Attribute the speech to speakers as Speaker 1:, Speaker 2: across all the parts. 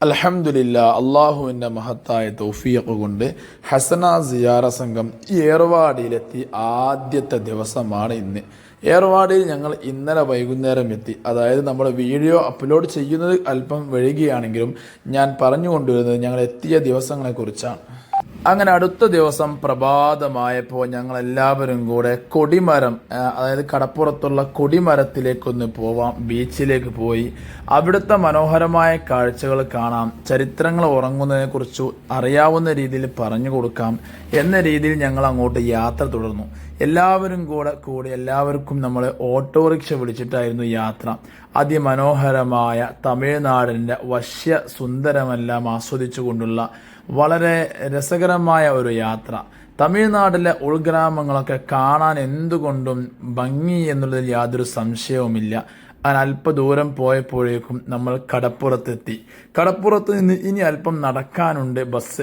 Speaker 1: അലഹമില്ല അള്ളാഹുവിന്റെ മഹത്തായ തൗഫീഖ് കൊണ്ട് ഹസന സിയാറ സംഘം ഏർവാടിയിലെത്തി ആദ്യത്തെ ദിവസമാണ് ഇന്ന്. ഏർവാടിയിൽ ഞങ്ങൾ ഇന്നലെ വൈകുന്നേരം എത്തി. അതായത് നമ്മൾ വീഡിയോ അപ്ലോഡ് ചെയ്യുന്നത് അല്പം വൈകിയാണെങ്കിലും ഞാൻ പറഞ്ഞു കൊണ്ടുവരുന്നത് ഞങ്ങൾ എത്തിയ ദിവസങ്ങളെക്കുറിച്ചാണ്. അങ്ങനെ അടുത്ത ദിവസം പ്രഭാതമായപ്പോൾ ഞങ്ങൾ എല്ലാവരും കൂടെ കൊടിമരം അതായത് കടപ്പുറത്തുള്ള കൊടിമരത്തിലേക്കൊന്ന് പോവാം. ബീച്ചിലേക്ക് പോയി. അവിടുത്തെ മനോഹരമായ കാഴ്ചകൾ കാണാം. ചരിത്രങ്ങൾ ഉറങ്ങുന്നതിനെ കുറിച്ച് അറിയാവുന്ന രീതിയിൽ പറഞ്ഞു കൊടുക്കാം എന്ന രീതിയിൽ ഞങ്ങൾ അങ്ങോട്ട് യാത്ര തുടർന്നു. എല്ലാവരും കൂടെ കൂടി എല്ലാവർക്കും നമ്മൾ ഓട്ടോറിക്ഷ വിളിച്ചിട്ടായിരുന്നു യാത്ര. അതിമനോഹരമായ തമിഴ്നാടിന്റെ വശ്യ സുന്ദരമെല്ലാം ആസ്വദിച്ചുകൊണ്ടുള്ള വളരെ രസകരമായ ഒരു യാത്ര. തമിഴ്നാട്ടിലെ ഉൾഗ്രാമങ്ങളൊക്കെ കാണാൻ എന്തുകൊണ്ടും ഭംഗി എന്നുള്ളതിൽ യാതൊരു സംശയവുമില്ല. അങ്ങനെ അല്പദൂരം പോയപ്പോഴേക്കും നമ്മൾ കടപ്പുറത്തെത്തി. കടപ്പുറത്ത് നിന്ന് ഇനി അല്പം നടക്കാനുണ്ട്. ബസ്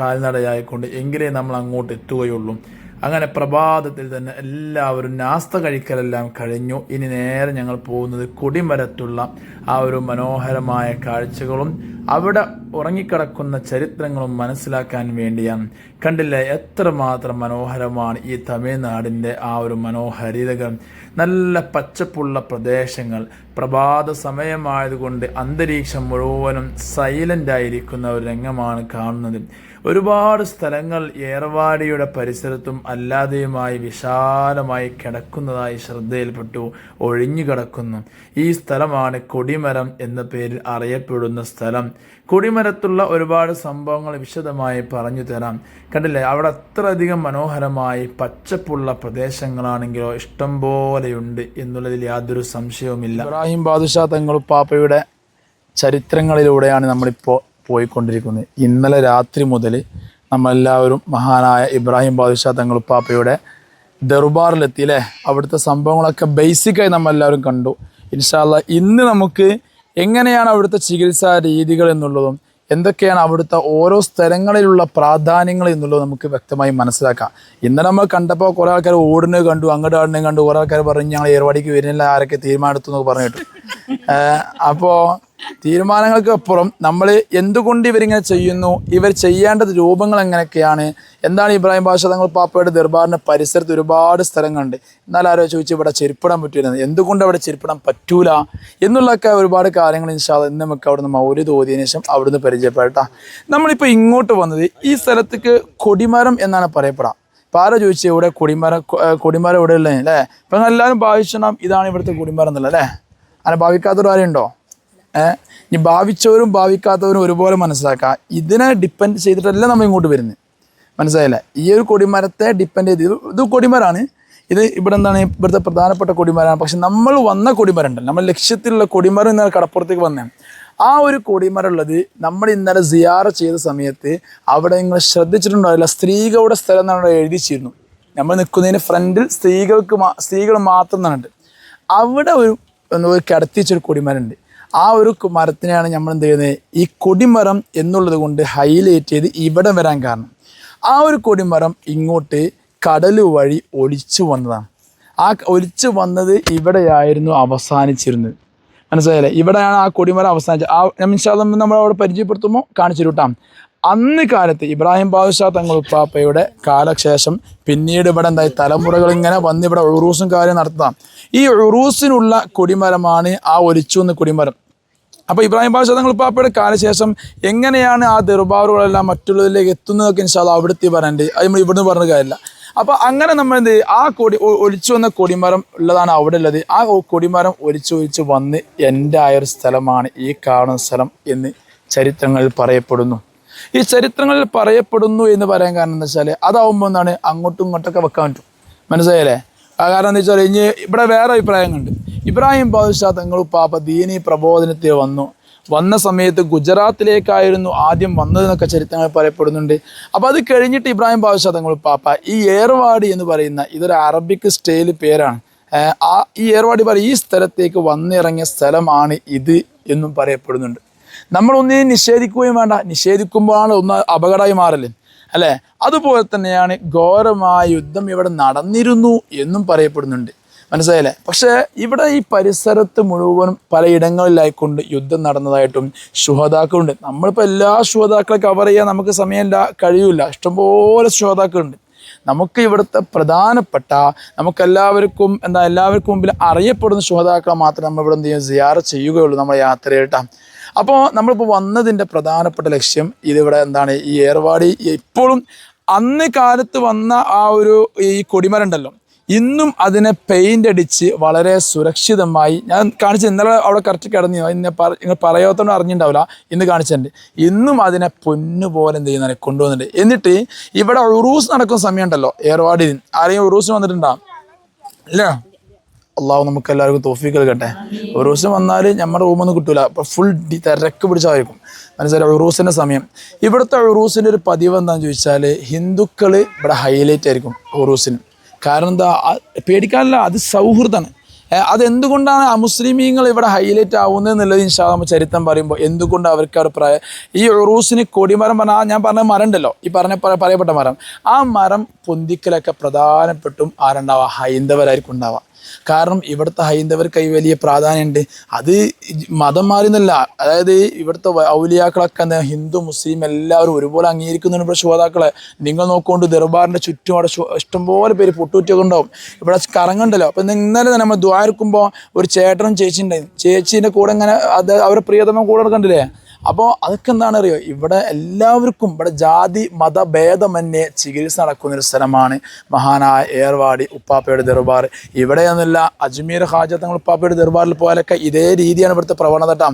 Speaker 1: കാൽനടയായിക്കൊണ്ട്. എങ്കിലേ നമ്മൾ അങ്ങോട്ട് എത്തുകയുള്ളൂ. അങ്ങനെ പ്രഭാതത്തിൽ തന്നെ എല്ലാവരും നാസ്ത കഴിക്കലെല്ലാം കഴിഞ്ഞു. ഇനി നേരെ ഞങ്ങൾ പോകുന്നത് കൊടിമരത്തുള്ള ആ ഒരു മനോഹരമായ കാഴ്ചകളും അവിടെ ഉറങ്ങിക്കിടക്കുന്ന ചരിത്രങ്ങളും മനസ്സിലാക്കാൻ വേണ്ടിയാണ്. കണ്ടില്ലേ? എത്രമാത്രം മനോഹരമാണ് ഈ തമിഴ്നാടിന്റെ ആ ഒരു മനോഹരിതകൾ നല്ല പച്ചപ്പുള്ള പ്രദേശങ്ങൾ. പ്രഭാത സമയമായതുകൊണ്ട് അന്തരീക്ഷം മുഴുവനും സൈലന്റ് ആയിരിക്കുന്ന ഒരു രംഗമാണ് കാണുന്നത്. ഒരുപാട് സ്ഥലങ്ങൾ ഏർവാടിയുടെ പരിസരത്തും അല്ലാതെയുമായി വിശാലമായി കിടക്കുന്നതായി ശ്രദ്ധയിൽപ്പെട്ടു ഒഴിഞ്ഞു കിടക്കുന്നു. ഈ സ്ഥലമാണ് കൊടിമരം എന്ന പേരിൽ അറിയപ്പെടുന്ന സ്ഥലം. കൊടിമരത്തുള്ള ഒരുപാട് സംഭവങ്ങൾ വിശദമായി പറഞ്ഞു തരാം. കണ്ടില്ലേ? അവിടെ അത്രയധികം മനോഹരമായി പച്ചപ്പുള്ള പ്രദേശങ്ങളാണെങ്കിലോ ഇഷ്ടം പോലെയുണ്ട് എന്നുള്ളതിൽ യാതൊരു സംശയവുമില്ല. ഇബ്രാഹിം ബാദുഷാ തങ്ങളുപ്പാപ്പയുടെ ചരിത്രങ്ങളിലൂടെയാണ് നമ്മളിപ്പോൾ പോയിക്കൊണ്ടിരിക്കുന്നത് ഇന്നലെ രാത്രി മുതൽ നമ്മളെല്ലാവരും മഹാനായ ഇബ്രാഹിം ബാദുഷാ തങ്ങളുപ്പാപ്പയുടെ ദർബാറിലെത്തി അല്ലേ അവിടുത്തെ സംഭവങ്ങളൊക്കെ ബേസിക്കായി നമ്മളെല്ലാവരും കണ്ടു. ഇൻഷാല്ല ഇന്ന് നമുക്ക് എങ്ങനെയാണ് അവിടുത്തെ ചികിത്സാ രീതികൾ എന്നുള്ളതും എന്തൊക്കെയാണ് അവിടുത്തെ ഓരോ സ്ഥലങ്ങളിലുള്ള പ്രാധാന്യങ്ങൾ എന്നുള്ളത് നമുക്ക് വ്യക്തമായി മനസ്സിലാക്കാം. ഇന്നലെ നമ്മൾ കണ്ടപ്പോൾ കുറേ ആൾക്കാർ ഓടിനെ കണ്ടു അങ്ങോട്ട് കണ്ടു കുറേ ആൾക്കാർ പറഞ്ഞു ഞങ്ങൾ ഏർവാടിക്ക് വരുന്നില്ല ആരൊക്കെ തീരുമാനമെടുത്തു എന്നൊക്കെ പറഞ്ഞിട്ട്. അപ്പോൾ തീരുമാനങ്ങൾക്ക് അപ്പുറം നമ്മൾ എന്തുകൊണ്ട് ഇവരിങ്ങനെ ചെയ്യുന്നു? ഇവർ ചെയ്യേണ്ടത് രൂപങ്ങൾ എങ്ങനെയൊക്കെയാണ്? എന്താണ് ഇബ്രാഹിം ബാഷ തങ്ങൾ പാപ്പയുടെ ദർബാറിന് പരിസരത്ത് ഒരുപാട് സ്ഥലങ്ങളുണ്ട്. എന്നാൽ ആരോ ചോദിച്ചു ഇവിടെ ചെരുപ്പിടാൻ പറ്റൂലെന്ന്. എന്തുകൊണ്ട് അവിടെ ചെരുപ്പിടാൻ പറ്റൂല? എന്നുള്ളൊക്കെ ഒരുപാട് കാര്യങ്ങൾ ഇൻഷാ ഇന്ന് നമുക്ക് അവിടുന്ന് മൗര്യ തോതിയതിനു ശേഷം അവിടുന്ന് പരിചയപ്പെട്ടാ നമ്മളിപ്പോൾ ഇങ്ങോട്ട് വന്നത് ഈ സ്ഥലത്തേക്ക് കൊടിമരം എന്നാണ് പറയപ്പെടാം. പാര ചോദിച്ചു ഇവിടെ കൊടിമരം കൊടിമരം ഇവിടെ ഉള്ളത് അല്ലേ? ഇപ്പം എല്ലാവരും ഭാവിച്ചണം ഇതാണ് ഇവിടുത്തെ കൊടിമരം എന്നുള്ളത് അല്ലേ? അങ്ങനെ ഭാവിക്കാത്തൊരു ആരുണ്ടോ ഏഹ് ഇനി ഭാവിച്ചവരും ഭാവിക്കാത്തവരും ഒരുപോലെ മനസ്സിലാക്കുക ഇതിനെ ഡിപ്പെൻഡ് ചെയ്തിട്ടല്ല നമ്മൾ ഇങ്ങോട്ട് വരുന്നത്. മനസ്സിലായില്ല? ഈ ഒരു കൊടിമരത്തെ ഡിപ്പെൻഡ് ചെയ്ത് ഇത് കൊടിമരാണ്. ഇത് ഇവിടെ എന്താണ്? ഇവിടുത്തെ പ്രധാനപ്പെട്ട കൊടിമരാണ്. പക്ഷെ നമ്മൾ വന്ന കൊടിമരം ഉണ്ടല്ലോ നമ്മൾ ലക്ഷ്യത്തിലുള്ള കൊടിമരം ഇന്നലെ കടപ്പുറത്തേക്ക് വന്നതാണ്. ആ ഒരു കൊടിമരം ഉള്ളത് നമ്മൾ ഇന്നലെ സിയാറ ചെയ്ത സമയത്ത് അവിടെ നിങ്ങൾ ശ്രദ്ധിച്ചിട്ടുണ്ടാവില്ല സ്ത്രീകളുടെ സ്ഥലം എന്നാണ് എഴുതിച്ചിരുന്നു നമ്മൾ നിൽക്കുന്നതിന് ഫ്രണ്ടിൽ സ്ത്രീകൾക്ക് സ്ത്രീകൾ മാത്രം എന്നാണ് അവിടെ ഒരു കിടത്തിച്ചൊരു കൊടിമരമുണ്ട്. ആ ഒരു മരത്തിനെയാണ് നമ്മൾ എന്ത് ചെയ്യുന്നത്? ഈ കൊടിമരം എന്നുള്ളത് കൊണ്ട് ഹൈലൈറ്റ് ചെയ്ത് ഇവിടെ വരാൻ കാരണം. ആ ഒരു കൊടിമരം ഇങ്ങോട്ട് കടൽ വഴി ഒലിച്ചു വന്നതാണ്. ആ ഒലിച്ചു വന്നത് ഇവിടെയായിരുന്നു അവസാനിച്ചിരുന്നത്. മനസ്സിലായില്ലേ? ഇവിടെയാണ് ആ കൊടിമരം അവസാനിച്ചത്. ആ നിമിഷം നമ്മൾ അവിടെ പരിചയപ്പെടുത്തുമ്പോൾ കാണിച്ചു കിട്ടാം അന്ന് കാലത്ത് ഇബ്രാഹിം ബാദുഷാ തങ്ങൾ ഉപ്പാപ്പയുടെ കാലശേഷം പിന്നീട് ഇവിടെ എന്തായി? തലമുറകൾ ഇങ്ങനെ വന്ന് ഇവിടെ ഉറൂസും കാര്യം നടത്താം ഈ ഉറൂസിനുള്ള കൊടിമരമാണ് ആ ഒലിച്ചു കൊടിമരം. അപ്പോൾ ഇബ്രാഹിം ബാദുഷാ തങ്ങൾ ഉപ്പാപ്പയുടെ കാലശേഷം എങ്ങനെയാണ് ആ ദർബാറുകളെല്ലാം മറ്റുള്ളതിലേക്ക് എത്തുന്നതൊക്കെ ഇൻഷാല്ല അവിടുത്തെ പറയണ്ടേ അത് നമ്മൾ ഇവിടുന്ന് പറഞ്ഞ കാര്യമില്ല. അപ്പോൾ അങ്ങനെ നമ്മൾ എന്ത് ആ കൊടി ഒഴിച്ചു വന്ന കൊടിമരം ഉള്ളതാണ് അവിടെ ഉള്ളത്. ആ കൊടിമരം ഒഴിച്ചു ഒലിച്ച് വന്ന് എന്റെ ആയ ഒരു സ്ഥലമാണ് ഈ കാണുന്ന സ്ഥലം എന്ന് ചരിത്രങ്ങളിൽ പറയപ്പെടുന്നു. ഈ ചരിത്രങ്ങളിൽ പറയപ്പെടുന്നു എന്ന് പറയാൻ കാരണം എന്താ വെച്ചാൽ അതാവുമ്പോൾ എന്താണ്? അങ്ങോട്ടും ഇങ്ങോട്ടൊക്കെ വെക്കാൻ പറ്റും. മനസ്സിലായല്ലേ? കാരണം എന്താ വെച്ചാൽ ഇനി ഇവിടെ വേറെ അഭിപ്രായങ്ങളുണ്ട്. ഇബ്രാഹിം ബാദുഷാ തങ്ങൾ പാപ്പ ദീനി പ്രബോധനത്തിൽ വന്നു. വന്ന സമയത്ത് ഗുജറാത്തിലേക്കായിരുന്നു ആദ്യം വന്നതെന്നൊക്കെ ചരിത്രങ്ങൾ പറയപ്പെടുന്നുണ്ട്. അപ്പോൾ അത് കഴിഞ്ഞിട്ട് ഇബ്രാഹിം ബാദുഷാ തങ്ങൾ പാപ്പ ഈ ഏർവാടി എന്ന് പറയുന്ന ഇതൊരു അറബിക് സ്റ്റൈൽ പേരാണ്. ആ ഈ ഏർവാടി പറയും ഈ സ്ഥലത്തേക്ക് വന്നിറങ്ങിയ സ്ഥലമാണ് ഇത് എന്നും പറയപ്പെടുന്നുണ്ട്. നമ്മൾ ഒന്നിനെയും നിഷേധിക്കുകയും വേണ്ട. നിഷേധിക്കുമ്പോഴാണ് ഒന്ന് അപകടമായി മാറല്ലേ അല്ലേ? അതുപോലെ തന്നെയാണ് ഘോരമായ യുദ്ധം ഇവിടെ നടന്നിരുന്നു എന്നും പറയപ്പെടുന്നുണ്ട്. മനസ്സിലായില്ലേ? പക്ഷേ ഇവിടെ ഈ പരിസരത്ത് മുഴുവനും പലയിടങ്ങളിലായിക്കൊണ്ട് യുദ്ധം നടന്നതായിട്ടും ശുഹതാക്കളുണ്ട് നമ്മളിപ്പോൾ എല്ലാ ശുഹതാക്കളെ കവർ ചെയ്യാൻ നമുക്ക് സമയമില്ല കഴിയില്ല ഇഷ്ടംപോലെ ശുഹതാക്കളുണ്ട് നമുക്ക് ഇവിടുത്തെ പ്രധാനപ്പെട്ട നമുക്കെല്ലാവർക്കും എന്താ എല്ലാവർക്കും മുമ്പിൽ അറിയപ്പെടുന്ന ശുഹതാക്കളെ മാത്രം നമ്മൾ ഇവിടെ എന്ത് സിയാറ ചെയ്യുകയുള്ളൂ നമ്മുടെ യാത്രയിട്ടാ അപ്പോൾ നമ്മളിപ്പോൾ വന്നതിന്റെ പ്രധാനപ്പെട്ട ലക്ഷ്യം ഇതിവിടെ എന്താണ്? ഈ ഏർവാടി ഇപ്പോഴും അന്ന് കാലത്ത് വന്ന ആ ഒരു ഈ കൊടിമരം ഉണ്ടല്ലോ. ഇന്നും അതിനെ പെയിന്റ് അടിച്ച് വളരെ സുരക്ഷിതമായി. ഞാൻ കാണിച്ചത് ഇന്നലെ അവിടെ കറക്റ്റ് കിടന്നു ഇന്നെ നിങ്ങൾ പറയാത്തോണ്ട് അറിഞ്ഞിട്ടുണ്ടാവില്ല ഇന്ന് കാണിച്ചിട്ടുണ്ട്. ഇന്നും അതിനെ പൊന്നുപോലെ എന്ത് ചെയ്യുന്നതിനെ കൊണ്ടുവന്നിട്ടുണ്ട്. എന്നിട്ട് ഇവിടെ ഉറൂസ് നടക്കുന്ന സമയമുണ്ടല്ലോ. ഏർവാടി. ആരെയും ഉറൂസിന് വന്നിട്ടുണ്ടാവും ഇല്ല? അള്ളാഹു നമുക്ക് എല്ലാവർക്കും തോഫീക്ക് നൽകട്ടെ. ഉറൂസ് വന്നാൽ നമ്മുടെ റൂമൊന്നും കിട്ടൂല. അപ്പോൾ ഫുൾ തിരക്ക് പിടിച്ചായിരിക്കും. മനസ്സിലായി? ഉറൂസിന്റെ സമയം. ഇവിടുത്തെ ഉറൂസിന്റെ ഒരു പതിവ് എന്താണെന്ന് ചോദിച്ചാൽ ഹിന്ദുക്കൾ ഇവിടെ ഹൈലൈറ്റ് ആയിരിക്കും ഉറൂസിന്. കാരണം എന്താ? പേടിക്കാനല്ല അത് സൗഹൃദമാണ്. അതെന്തുകൊണ്ടാണ് അമുസ്ലിമീങ്ങൾ ഇവിടെ ഹൈലൈറ്റ് ആവുന്നത് എന്നുള്ളത് ഇൻഷാ ചരിത്രം പറയുമ്പോൾ എന്തുകൊണ്ട് അവർക്ക് പ്രായ ഈ ഉറൂസിന് കൊടിമരം പറഞ്ഞാൽ ഞാൻ പറഞ്ഞ മരം ഉണ്ടല്ലോ. ഈ പറഞ്ഞ പറയപ്പെട്ട മരം. ആ മരം പൊന്തിക്കലൊക്കെ പ്രധാനപ്പെട്ടും ആരുണ്ടാവുക ഹൈന്ദവരായിരിക്കും ഉണ്ടാവുക കാരണം ഇവിടുത്തെ ഹൈന്ദവർക്ക് വലിയ പ്രാധാന്യമുണ്ട്. അത് മതം മാറിയെന്നല്ല അതായത് ഇവിടുത്തെ ഔലിയാക്കളൊക്കെ ഹിന്ദു മുസ്ലിം എല്ലാവരും ഒരുപോലെ അംഗീകരിക്കുന്നുണ്ട് ഇവിടെ ശ്രോതാക്കളെ. നിങ്ങൾ നോക്കുകൊണ്ട് ദർബാറിന്റെ ചുറ്റും അവിടെ ഇഷ്ടംപോലെ പേര് പൊട്ടുറ്റൊക്കെ ഉണ്ടാവും. ഇവിടെ കറങ്ങണ്ടല്ലോ. അപ്പം ഇന്നലെ തന്നെ നമ്മൾ ദ്വാരക്കുമ്പോൾ ഒരു ചേട്ടനും ചേച്ചി ഉണ്ടായിരുന്നു ചേച്ചീന്റെ കൂടെ ഇങ്ങനെ അത് അവരുടെ പ്രിയതമ കൂടെ കണ്ടില്ലേ അപ്പോൾ അതൊക്കെ എന്താണ് അറിയോ ഇവിടെ എല്ലാവർക്കും ഇവിടെ ജാതി മതഭേദമന്യേ ചികിത്സ നടക്കുന്ന ഒരു സ്ഥലമാണ് മഹാനായ ഏർവാടി ഉപ്പാപ്പയുടെ ദർബാർ. ഇവിടെയൊന്നുമില്ല അജ്മീർ ഹാജ തങ്ങൾ ഉപ്പാപ്പയുടെ ദർബാറിൽ പോയാലൊക്കെ ഇതേ രീതിയാണ് ഇവിടുത്തെ പ്രവണത കേട്ടോ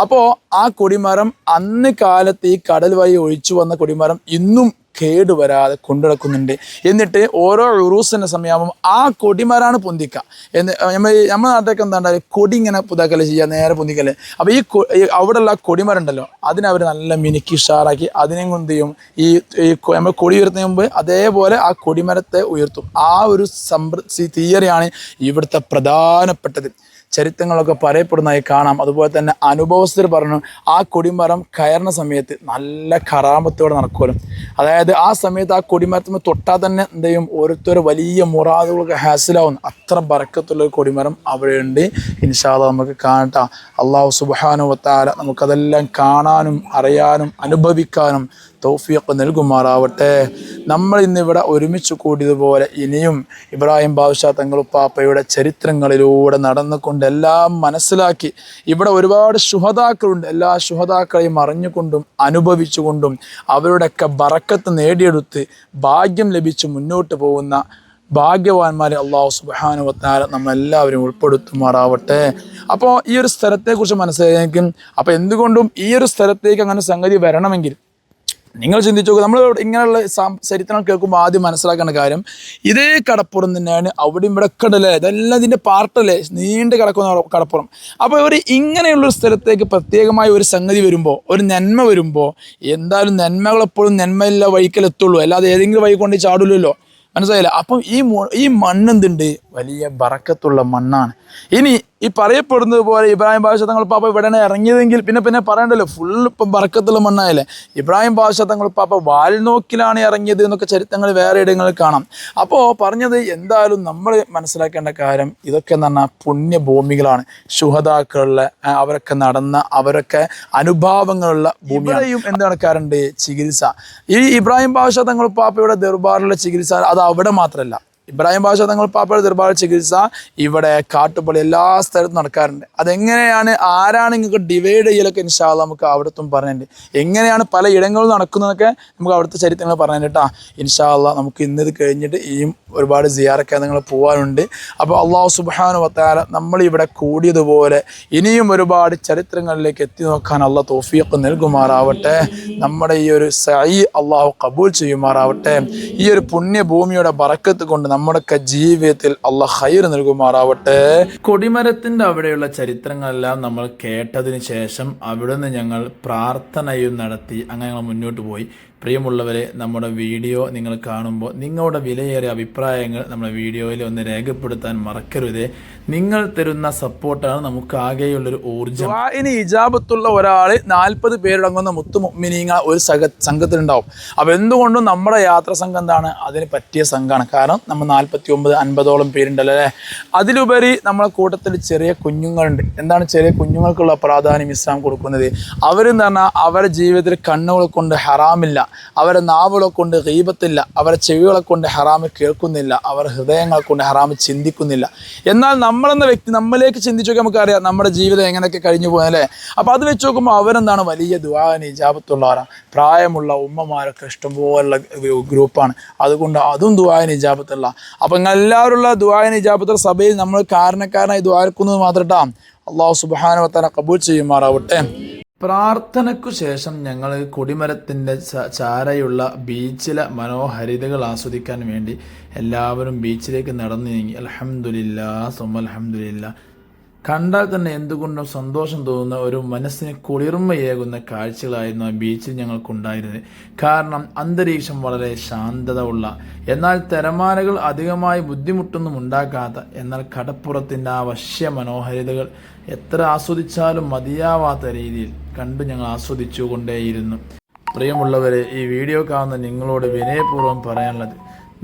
Speaker 1: അപ്പോൾ ആ കൊടിമരം അന്ന് കാലത്ത് ഈ കടൽ വഴി ഒഴിച്ചു വന്ന കൊടിമരം ഇന്നും കേടുവരാതെ കൊണ്ടുനടക്കുന്നുണ്ട്. എന്നിട്ട് ഓരോ ഉറൂസിന്റെ സമയമാകുമ്പോൾ ആ കൊടിമരാണ് പൊന്തിക്കുക എന്ന് നമ്മൾ നമ്മുടെ നാട്ടിലൊക്കെ എന്താ പറയുക കൊടി ഇങ്ങനെ പുതാക്കൽ ചെയ്യുക നേരെ പൊന്തിക്കൽ. അപ്പോൾ ഈ അവിടെയുള്ള കൊടിമരം ഉണ്ടല്ലോ അതിനെ അവർ നല്ല മിനുക്കി ഷാറാക്കി അതിനെ കൊണ്ട് ചെയ്യും. ഈ ഈ നമ്മൾ കൊടി ഉയർത്തുന്ന മുമ്പ് അതേപോലെ ആ കൊടിമരത്തെ ഉയർത്തും. ആ ഒരു സമ്പ്ര തിയറിയാണ് ഇവിടുത്തെ പ്രധാനപ്പെട്ടത്. ചരിത്രങ്ങളൊക്കെ പറയപ്പെടുന്നതായി കാണാം. അതുപോലെ തന്നെ അനുഭവസ്ഥർ പറഞ്ഞു ആ കൊടിമരം കയറുന്ന സമയത്ത് നല്ല കറാമത്തോടെ നടക്കുമല്ലോ. അതായത് ആ സമയത്ത് ആ കൊടിമരത്തിന് തൊട്ടാൽ തന്നെ എന്ത് ചെയ്യും? ഓരോരുത്തരും വലിയ മുറാദുകളൊക്കെ ഹാസിലാവുന്നു അത്ര ബറക്കത്തുള്ള ഒരു കൊടിമരം അവിടെയുണ്ട്. ഇൻഷാല്ല നമുക്ക് കാണട്ടാം അള്ളാഹു സുബാനുവത്താല നമുക്കതെല്ലാം കാണാനും അറിയാനും അനുഭവിക്കാനും തൗഫീഖ് നൽകുമാറാവട്ടെ. നമ്മൾ ഇന്നിവിടെ ഒരുമിച്ച് കൂടിയതുപോലെ ഇനിയും ഇബ്രാഹിം ബാദുഷാ തങ്ങളുപ്പാപ്പയുടെ ചരിത്രങ്ങളിലൂടെ നടന്നുകൊണ്ട് എല്ലാം മനസ്സിലാക്കി. ഇവിടെ ഒരുപാട് ശുഹതാക്കളുണ്ട് എല്ലാ ശുഹതാക്കളെയും അറിഞ്ഞുകൊണ്ടും അനുഭവിച്ചുകൊണ്ടും അവരുടെയൊക്കെ ബറക്കത്ത് നേടിയെടുത്ത് ഭാഗ്യം ലഭിച്ച് മുന്നോട്ട് പോകുന്ന ഭാഗ്യവാന്മാരെ അള്ളാഹു സുബാനുവത്താല നമ്മളെല്ലാവരും ഉൾപ്പെടുത്തുമാറാവട്ടെ. അപ്പോൾ ഈ ഒരു സ്ഥലത്തെക്കുറിച്ച് മനസ്സിലായിരിക്കും അപ്പോൾ എന്തുകൊണ്ടും ഈ ഒരു സ്ഥലത്തേക്ക് അങ്ങനെ സംഗതി വരണമെങ്കിൽ നിങ്ങൾ ചിന്തിച്ചു നമ്മൾ ഇങ്ങനെയുള്ള ചരിത്രം കേൾക്കുമ്പോൾ ആദ്യം മനസ്സിലാക്കേണ്ട കാര്യം ഇതേ കടപ്പുറം തന്നെയാണ് അവിടെ ഇവിടെ കടലേ ഇതെല്ലാം ഇതിന്റെ പാർട്ടല്ലേ നീണ്ടു കിടക്കുന്ന കടപ്പുറം. അപ്പോൾ ഇവർ ഇങ്ങനെയുള്ളൊരു സ്ഥലത്തേക്ക് പ്രത്യേകമായ ഒരു സംഗതി വരുമ്പോൾ ഒരു നന്മ വരുമ്പോൾ എന്തായാലും നന്മകൾ എപ്പോഴും നന്മയില്ല വഴിക്കലെത്തുള്ളൂ. അല്ലാതെ ഏതെങ്കിലും വഴി കൊണ്ട് ചാടില്ലല്ലോ. മനസ്സിലായില്ല? അപ്പം ഈ ഈ ഈ മണ്ണെന്തുണ്ട്? വലിയ ബറക്കത്തുള്ള മണ്ണാണ്. ഇനി ഈ പറയപ്പെടുന്നത് പോലെ ഇബ്രാഹിം ബാഷ തങ്ങൾ പാപ്പ ഇവിടെയാണ് ഇറങ്ങിയതെങ്കിൽ പിന്നെ പിന്നെ പറയണ്ടല്ലോ ഫുൾ ഇപ്പം ബറക്കത്തുള്ള മണ്ണായല്ലേ. ഇബ്രാഹിം ഭാഷ തങ്ങൾ പാപ്പ വാൽനോക്കിലാണ് ഇറങ്ങിയത് എന്നൊക്കെ ചരിത്രങ്ങൾ വേറെ ഇടങ്ങളിൽ കാണാം. അപ്പോൾ പറഞ്ഞത് എന്തായാലും നമ്മൾ മനസ്സിലാക്കേണ്ട കാര്യം ഇതൊക്കെ എന്ന് പറഞ്ഞാൽ പുണ്യഭൂമികളാണ്. ശുഹതാക്കളുള്ള അവരൊക്കെ നടന്ന അവരൊക്കെ അനുഭാവങ്ങളുള്ള ഭൂമിയും എന്ത് നടക്കാറുണ്ട് ചികിത്സ. ഈ ഇബ്രാഹിം ബാഷ തങ്ങൾ പാപ്പയുടെ ദർബാറിലുള്ള ചികിത്സ അത് അവിടെ മാത്രമല്ല ഇബ്രാഹിം ഭാഷ തങ്ങൾ പാപ്പയുടെ ദർബാർ ചികിത്സ. ഇവിടെ കാട്ടുപള്ളി എല്ലാ സ്ഥലത്തും നടക്കാറുണ്ട്. അതെങ്ങനെയാണ്? ആരാണ് നിങ്ങൾക്ക് ഡിവൈഡ് ചെയ്യലൊക്കെ ഇൻഷാല്ല നമുക്ക് അവിടത്തും പറഞ്ഞിട്ടുണ്ട്. എങ്ങനെയാണ് പല ഇടങ്ങളിൽ നടക്കുന്നതൊക്കെ നമുക്ക് അവിടുത്തെ ചരിത്രങ്ങൾ പറഞ്ഞു കേട്ടാ. ഇൻഷാല്ല നമുക്ക് ഇന്നത് കഴിഞ്ഞിട്ട് ഇനിയും ഒരുപാട് സിയാറൊക്കെ നിങ്ങൾ പോകാനുണ്ട് അപ്പോൾ അള്ളാഹു സുബാനു വത്താല നമ്മളിവിടെ കൂടിയതുപോലെ ഇനിയും ഒരുപാട് ചരിത്രങ്ങളിലേക്ക് എത്തി നോക്കാൻ അള്ളാഹ് തോഫിയൊക്കെ നൽകുമാറാവട്ടെ. നമ്മുടെ ഈ ഒരു സൈ അള്ളാഹു കബൂൽ ചെയ്യുമാറാവട്ടെ. ഈ ഒരു പുണ്യഭൂമിയുടെ ബറക്കത്ത് കൊണ്ട് നമ്മുടെയൊക്കെ ജീവിതത്തിൽ അള്ള ഹൈർ നൽകുമാറാവട്ടെ. കൊടിമരത്തിന്റെ അവിടെയുള്ള ചരിത്രങ്ങളെല്ലാം നമ്മൾ കേട്ടതിന് ശേഷം അവിടുന്ന് ഞങ്ങൾ പ്രാർത്ഥനയും നടത്തി അങ്ങനെ ഞങ്ങൾ മുന്നോട്ട് പോയി. പ്രിയമുള്ളവരെ നമ്മുടെ വീഡിയോ നിങ്ങൾ കാണുമ്പോൾ നിങ്ങളുടെ വിലയേറിയ അഭിപ്രായങ്ങൾ നമ്മുടെ വീഡിയോയിൽ ഒന്ന് രേഖപ്പെടുത്താൻ മറക്കരുതേ. നിങ്ങൾ തരുന്ന സപ്പോർട്ടാണ് നമുക്ക് ആകെയുള്ളൊരു ഊർജം. ഇനി ഇജാബത്തുള്ള ഒരാൾ നാൽപ്പത് പേരടങ്ങുന്ന മുത്തു മുഅ്മിനീങ്ങ ഒരു സഹ സംഘത്തിലുണ്ടാവും. അപ്പോൾ എന്തുകൊണ്ടും നമ്മുടെ യാത്ര സംഘം എന്താണ്? അതിന് പറ്റിയ സംഘമാണ് കാരണം നമ്മൾ നാൽപ്പത്തി ഒമ്പത് അൻപതോളം പേരുണ്ടല്ലോ അല്ലേ? അതിലുപരി നമ്മളെ കൂട്ടത്തിൽ ചെറിയ കുഞ്ഞുങ്ങളുണ്ട്. എന്താണ് ചെറിയ കുഞ്ഞുങ്ങൾക്കുള്ള പ്രാധാന്യം ഇസ്ലാം കൊടുക്കുന്നത്? അവരെന്ന് പറഞ്ഞാൽ അവരുടെ ജീവിതത്തിൽ കണ്ണുകൾ കൊണ്ട് ഹറാമില്ല. അവരുടെ നാവുകളെ കൊണ്ട് ഗീബത്തില്ല അവരെ ചെവികളെ കൊണ്ട് ഹറാമ് കേൾക്കുന്നില്ല അവർ ഹൃദയങ്ങളെ കൊണ്ട് ഹറാമ് ചിന്തിക്കുന്നില്ല. എന്നാൽ നമ്മളെന്ന വ്യക്തി നമ്മളിലേക്ക് ചിന്തിച്ചു നമുക്കറിയാം നമ്മുടെ ജീവിതം എങ്ങനെയൊക്കെ കഴിഞ്ഞു പോകുന്നല്ലേ അപ്പോൾ അത് വെച്ച് നോക്കുമ്പോൾ അവരെന്താണ് വലിയ ദുവാന ഇജാപത്തുള്ളവരാണ് പ്രായമുള്ള ഉമ്മമാരൊക്കെ ഇഷ്ടംപോലുള്ള ഗ്രൂപ്പാണ്. അതുകൊണ്ട് അതും ദുവാന് ഇജാബത്തുള്ള. അപ്പം എല്ലാവരുള്ള ദുവാന് ഇജാബത്തുള്ള സഭയിൽ നമ്മൾ കാരണക്കാരനായി ദ്വാരക്കുന്നത് മാത്രട്ടാ. അള്ളാഹു സുബാനുവത്തന കബൂൽ ചെയ്യുമാറാവട്ടെ. പ്രാർത്ഥനയ്ക്കു ശേഷം ഞങ്ങൾ കൊടിമരത്തിന്റെ ചാരയുള്ള ബീച്ചിലെ മനോഹരിതകൾ ആസ്വദിക്കാൻ വേണ്ടി എല്ലാവരും ബീച്ചിലേക്ക് നടന്നു നീങ്ങി അലഹമുല്ല സുമ അലഹമുല്ല കണ്ടാൽ തന്നെ എന്തുകൊണ്ടും സന്തോഷം തോന്നുന്ന ഒരു മനസ്സിന് കുളിർമയേകുന്ന കാഴ്ചകളായിരുന്നു ആ ബീച്ചിൽ ഞങ്ങൾക്കുണ്ടായിരുന്നത്. കാരണം അന്തരീക്ഷം വളരെ ശാന്തത ഉള്ള എന്നാൽ തിരമാലകൾ അധികമായി ബുദ്ധിമുട്ടൊന്നും ഉണ്ടാക്കാത്ത എന്നാൽ കടപ്പുറത്തിന്റെ ആ വശ്യ മനോഹരിതകൾ എത്ര ആസ്വദിച്ചാലും മതിയാവാത്ത രീതിയിൽ കണ്ടു ഞങ്ങൾ ആസ്വദിച്ചുകൊണ്ടേയിരുന്നു. പ്രിയമുള്ളവരെ ഈ വീഡിയോ കാണുന്ന നിങ്ങളോട് വിനയപൂർവം പറയാനുള്ളത്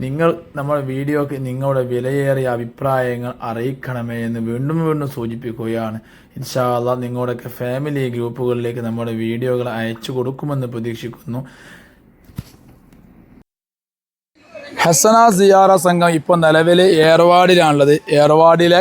Speaker 1: നിങ്ങൾ നമ്മുടെ വീഡിയോക്ക് നിങ്ങളുടെ വിലയേറിയ അഭിപ്രായങ്ങൾ അറിയിക്കണമേ എന്ന് വീണ്ടും വീണ്ടും സൂചിപ്പിക്കുകയാണ്. ഇൻഷാല്ല നിങ്ങളുടെയൊക്കെ ഫാമിലി ഗ്രൂപ്പുകളിലേക്ക് നമ്മുടെ വീഡിയോകൾ അയച്ചു കൊടുക്കുമെന്ന് പ്രതീക്ഷിക്കുന്നു. ഹസന സിയാറ സംഘം ഇപ്പോൾ നിലവിൽ ഏർവാടിലാണുള്ളത് ഏർവാടിലെ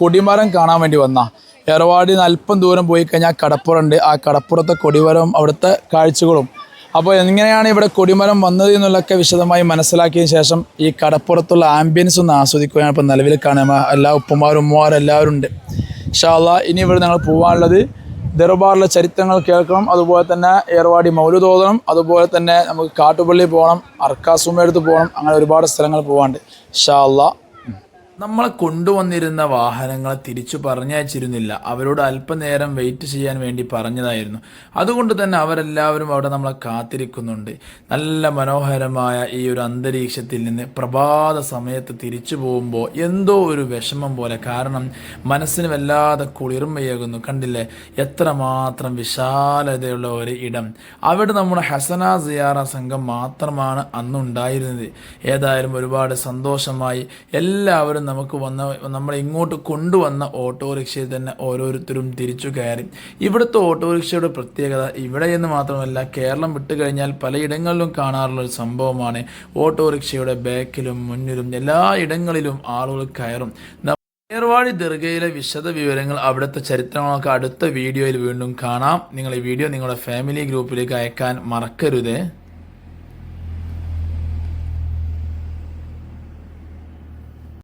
Speaker 1: കൊടിമരം കാണാൻ വേണ്ടി വന്ന. ഏർവാടിൽ അല്പം ദൂരം പോയി കഴിഞ്ഞാൽ കടപ്പുറമുണ്ട്. ആ കടപ്പുറത്തെ കൊടിമരവും അവിടുത്തെ കാഴ്ചകളും അപ്പോൾ എങ്ങനെയാണ് ഇവിടെ കൊടിമരം വന്നത് എന്നുള്ളതൊക്കെ വിശദമായി മനസ്സിലാക്കിയതിന് ശേഷം ഈ കടപ്പുറത്തുള്ള ആംബിയൻസ് ഒന്ന് ആസ്വദിക്കുകയാണ്. ഇപ്പോൾ നിലവിൽ കാണുക എല്ലാ ഉപ്പുമാരും ഉമ്മമാരും എല്ലാവരും ഉണ്ട്. ഇൻഷാല്ല ഇനി ഇവിടെ ഞങ്ങൾ പോകാനുള്ളത് ദർബാറിലെ ചരിത്രങ്ങൾ കേൾക്കണം. അതുപോലെ തന്നെ ഏർവാടി മൗലു തോന്നണം അതുപോലെ തന്നെ നമുക്ക് കാട്ടുപള്ളി പോകണം അർക്കാസുമടുത്ത് പോകണം. അങ്ങനെ ഒരുപാട് സ്ഥലങ്ങൾ പോകാണ്ട് ഇൻഷാ അല്ലാ നമ്മളെ കൊണ്ടുവന്നിരുന്ന വാഹനങ്ങളെ തിരിച്ചു പറഞ്ഞയച്ചിരുന്നില്ല. അവരോട് അല്പനേരം വെയിറ്റ് ചെയ്യാൻ വേണ്ടി പറഞ്ഞതായിരുന്നു. അതുകൊണ്ട് തന്നെ അവരെല്ലാവരും അവിടെ നമ്മളെ കാത്തിരിക്കുന്നുണ്ട്. നല്ല മനോഹരമായ ഈ ഒരു അന്തരീക്ഷത്തിൽ നിന്ന് പ്രഭാത സമയത്ത് തിരിച്ചു പോകുമ്പോൾ എന്തോ ഒരു വിഷമം പോലെ. കാരണം മനസ്സിന് വല്ലാതെ കുളിർമയേകുന്നു. കണ്ടില്ലേ? എത്രമാത്രം വിശാലതയുള്ള ഒരു ഇടം. അവിടെ നമ്മുടെ ഹസന സിയാറ സംഘം മാത്രമാണ് അന്നുണ്ടായിരുന്നത്. ഏതായാലും ഒരുപാട് സന്തോഷമായി. എല്ലാവരും നമുക്ക് വന്ന നമ്മളെ ഇങ്ങോട്ട് കൊണ്ടുവന്ന ഓട്ടോറിക്ഷയിൽ തന്നെ ഓരോരുത്തരും തിരിച്ചു കയറി. ഇവിടുത്തെ ഓട്ടോറിക്ഷയുടെ പ്രത്യേകത ഇവിടെ എന്ന് മാത്രമല്ല കേരളം വിട്ടു കഴിഞ്ഞാൽ പലയിടങ്ങളിലും കാണാറുള്ള ഒരു സംഭവമാണ് ഓട്ടോറിക്ഷയുടെ ബാക്കിലും മുന്നിലും എല്ലാ ഇടങ്ങളിലും ആളുകൾ കയറും. ഏർവാടി ദർഗയിലെ വിശദ വിവരങ്ങൾ അവിടുത്തെ ചരിത്രങ്ങളൊക്കെ അടുത്ത വീഡിയോയിൽ വീണ്ടും കാണാം. നിങ്ങൾ ഈ വീഡിയോ നിങ്ങളുടെ ഫാമിലി ഗ്രൂപ്പിലേക്ക് അയക്കാൻ മറക്കരുതേ.